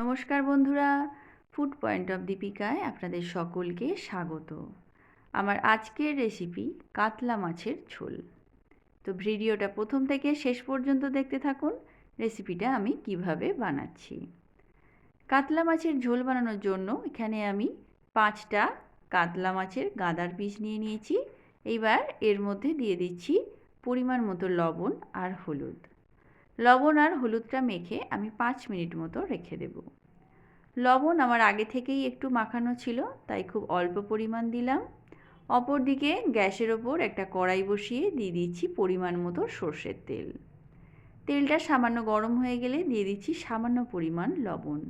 নমস্কার বন্ধুরা food point of দীপিকায় আপনাদের সকলকে স্বাগত। আমার আজকের রেসিপি কাতলা মাছের ঝোল। তো ভিডিওটা প্রথম থেকে শেষ পর্যন্ত দেখতে থাকুন রেসিপিটা আমি কীভাবে বানাচ্ছি। কাতলা মাছের ঝোল বানানোর জন্য এখানে আমি পাঁচটা কাতলা মাছের গাদার পিস নিয়ে নিয়েছি। এইবার এর মধ্যে দিয়ে দিচ্ছি পরিমাণ মতো লবণ আর হলুদ। লবণ আর হলুদটা মেখে আমি পাঁচ মিনিট মতো রেখে দেব। লবণ আমার আগে থেকেই একটু মাখানো ছিল, তাই খুব অল্প পরিমাণ দিলাম। অপরদিকে গ্যাসের ওপর একটা কড়াই বসিয়ে দিয়ে দিচ্ছি পরিমাণ মতো সর্ষের তেল। তেলটা সামান্য গরম হয়ে গেলে দিয়ে দিচ্ছি সামান্য পরিমাণ লবণ।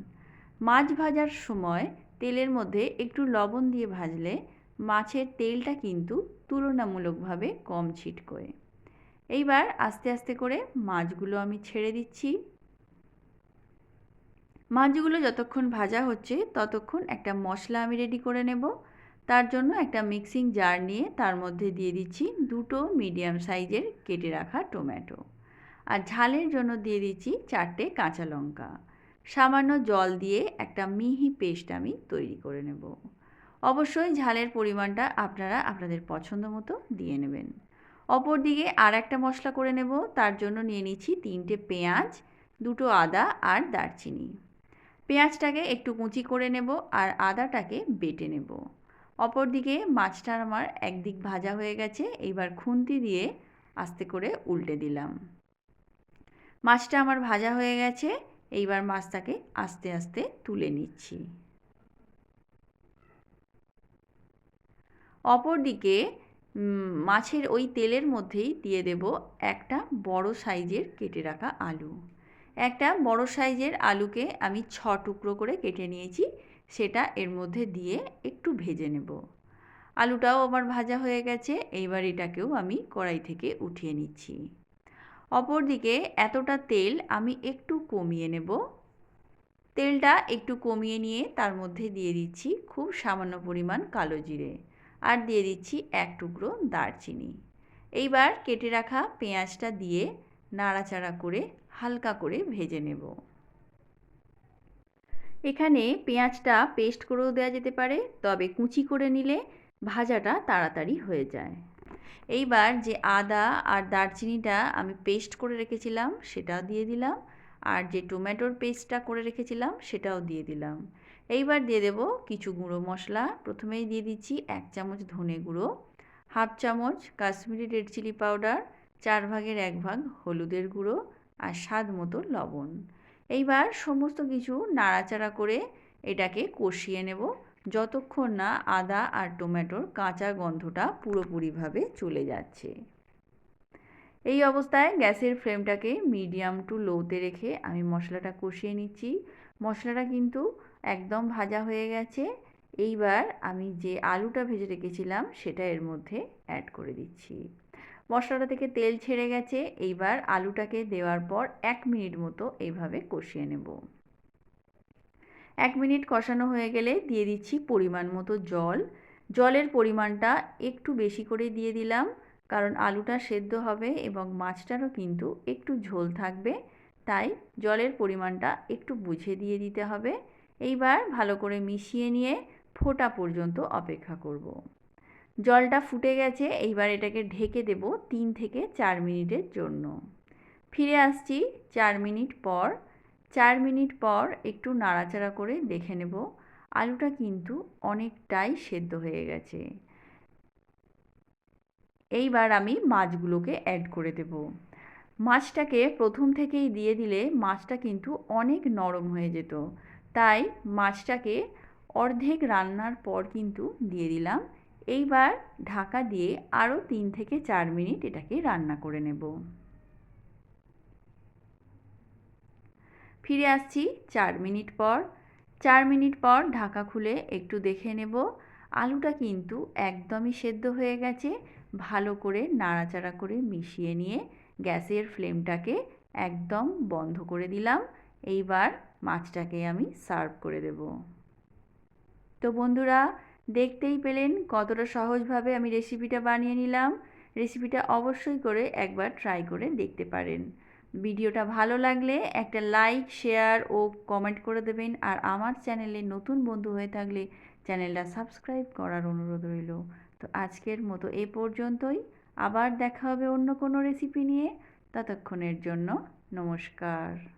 মাছ ভাজার সময় তেলের মধ্যে একটু লবণ দিয়ে ভাজলে মাছের তেলটা কিন্তু তুলনামূলকভাবে কম ছিটকোয়। এইবার আস্তে আস্তে করে মাছগুলো আমি ছেড়ে দিচ্ছি। মাছগুলো যতক্ষণ ভাজা হচ্ছে ততক্ষণ একটা মশলা আমি রেডি করে নেব। তার জন্য একটা মিক্সিং জার নিয়ে তার মধ্যে দিয়ে দিচ্ছি দুটো মিডিয়াম সাইজের কেটে রাখা টমেটো আর ঝালের জন্য দিয়ে দিচ্ছি চারটে কাঁচা লঙ্কা। সামান্য জল দিয়ে একটা মিহি পেস্ট আমি তৈরি করে নেব। অবশ্যই ঝালের পরিমাণটা আপনারা আপনাদের পছন্দ মতো দিয়ে নেবেন। অপর দিকে আর একটা মশলা করে নেব, তার জন্য নিয়ে নিচ্ছি তিনটে পেঁয়াজ, দুটো আদা আর দারচিনি। পেঁয়াজটাকে একটু কুচি করে নেব আর আদাটাকে বেটে নেব। অপর দিকে মাছটা আমার একদিক ভাজা হয়ে গেছে, এইবার খুন্তি দিয়ে আস্তে করে উল্টে দিলাম। মাছটা আমার ভাজা হয়ে গেছে, এইবার মাছটাকে আস্তে আস্তে তুলে নিচ্ছি। অপর দিকে মাছের ওই তেলের মধ্যেই দিয়ে দেব একটা বড় সাইজের কেটে রাখা আলু। একটা বড় সাইজের আলুকে আমি ছ টুকরো করে কেটে নিয়েছি, সেটা এর মধ্যে দিয়ে একটু ভেজে নেব। আলুটাও আমার ভাজা হয়ে গেছে, এইবার এটাকেও আমি কড়াই থেকে উঠিয়ে নিচ্ছি। অপরদিকে এতটা তেল আমি একটু কমিয়ে নেব। তেলটা একটু কমিয়ে নিয়ে তার মধ্যে দিয়ে দিচ্ছি খুব সামান্য পরিমাণ কালো জিরে। আর দিয়ে দিচ্ছি এক টুকরো দারচিনি। এইবার কেটে রাখা পেঁয়াজটা দিয়ে নাড়াচাড়া করে হালকা করে ভেজে নেব। এখানে পেঁয়াজটা পেস্ট করেও দেওয়া যেতে পারে, তবে কুচি করে নিলে ভাজাটা তাড়াতাড়ি হয়ে যায়। এইবার যে আদা আর দারচিনিটা আমি পেস্ট করে রেখেছিলাম সেটাও দিয়ে দিলাম, আর যে টমেটোর পেস্টটা করে রেখেছিলাম সেটাও দিয়ে দিলাম। এইবার দিয়ে দেব কিছু গুঁড়ো মশলা। প্রথমেই দিয়ে দিচ্ছি এক চামচ ধনে গুঁড়ো, হাফ চামচ কাশ্মীরি রেড চিলি পাউডার, চার ভাগের এক ভাগ হলুদের গুঁড়ো আর স্বাদ মতো লবণ। এইবার সমস্ত কিছু নাড়াচাড়া করে এটাকে কষিয়ে নেব। যতক্ষণ না আদা আর টমেটোর কাঁচা গন্ধটা পুরোপুরিভাবে চলে যাচ্ছে। এই অবস্থায় গ্যাসের ফ্লেমটাকে মিডিয়াম টু লোতে রেখে আমি মশলাটা কষিয়ে নিচ্ছি। মশলাটা কিন্তু একদম ভাজা হয়ে গেছে। এইবার আমি যে আলুটা ভেজে রেখেছিলাম সেটা এর মধ্যে অ্যাড করে দিচ্ছি। মশলাটা থেকে তেল ছেড়ে গেছে। এইবার আলুটাকে দেওয়ার পর এক মিনিট মতো এইভাবে কষিয়ে নেব। এক মিনিট কষানো হয়ে গেলে দিয়ে দিচ্ছি পরিমাণ মতো জল। জলের পরিমাণটা একটু বেশি করে দিয়ে দিলাম, কারণ আলুটা সেদ্ধ হবে এবং মাছটারও কিন্তু একটু ঝোল থাকবে। তাই জলের পরিমাণটা একটু বুঝে দিয়ে দিতে হবে। এইবার ভালো করে মিশিয়ে নিয়ে ফোটা পর্যন্ত অপেক্ষা করব। জলটা ফুটে গেছে, এইবার এটাকে ঢেকে দেব তিন থেকে চার মিনিটের জন্য। ফিরে আসছি চার মিনিট পর। চার মিনিট পর একটু নাড়াচাড়া করে দেখে নেব, আলুটা কিন্তু অনেকটাই সেদ্ধ হয়ে গেছে। এইবার আমি মাছগুলোকে অ্যাড করে দেব। মাছটাকে প্রথম থেকেই দিয়ে দিলে মাছটা কিন্তু অনেক নরম হয়ে যেত। তাই মাছটাকে অর্ধেক রান্নার পর কিন্তু দিয়ে দিলাম। এইবার ঢাকা দিয়ে আরও তিন থেকে চার মিনিট এটাকে রান্না করে নেব। ফিরে আসছি চার মিনিট পর। চার মিনিট পর ঢাকা খুলে একটু দেখে নেব। আলুটা কিন্তু একদমই সেদ্ধ হয়ে গেছে। ভালো করে নাড়াচাড়া করে মিশিয়ে নিয়ে গ্যাসের ফ্লেমটাকে একদম বন্ধ করে দিলাম। এইবার মাছটাকে আমি সার্ভ করে দেব। তো বন্ধুরা, দেখতেই পেলেন কতটা সহজভাবে আমি রেসিপিটা বানিয়ে নিলাম। রেসিপিটা অবশ্যই করে একবার ট্রাই করে দেখতে পারেন। ভিডিওটা ভালো লাগলে একটা লাইক, শেয়ার ও কমেন্ট করে দেবেন। আর আমার চ্যানেলে নতুন বন্ধু হয়ে থাকলে চ্যানেলটা সাবস্ক্রাইব করার অনুরোধ রইল। তো আজকের মতো এ পর্যন্তই। আবার দেখা হবে অন্য কোনো রেসিপি নিয়ে। ততক্ষণের জন্য নমস্কার।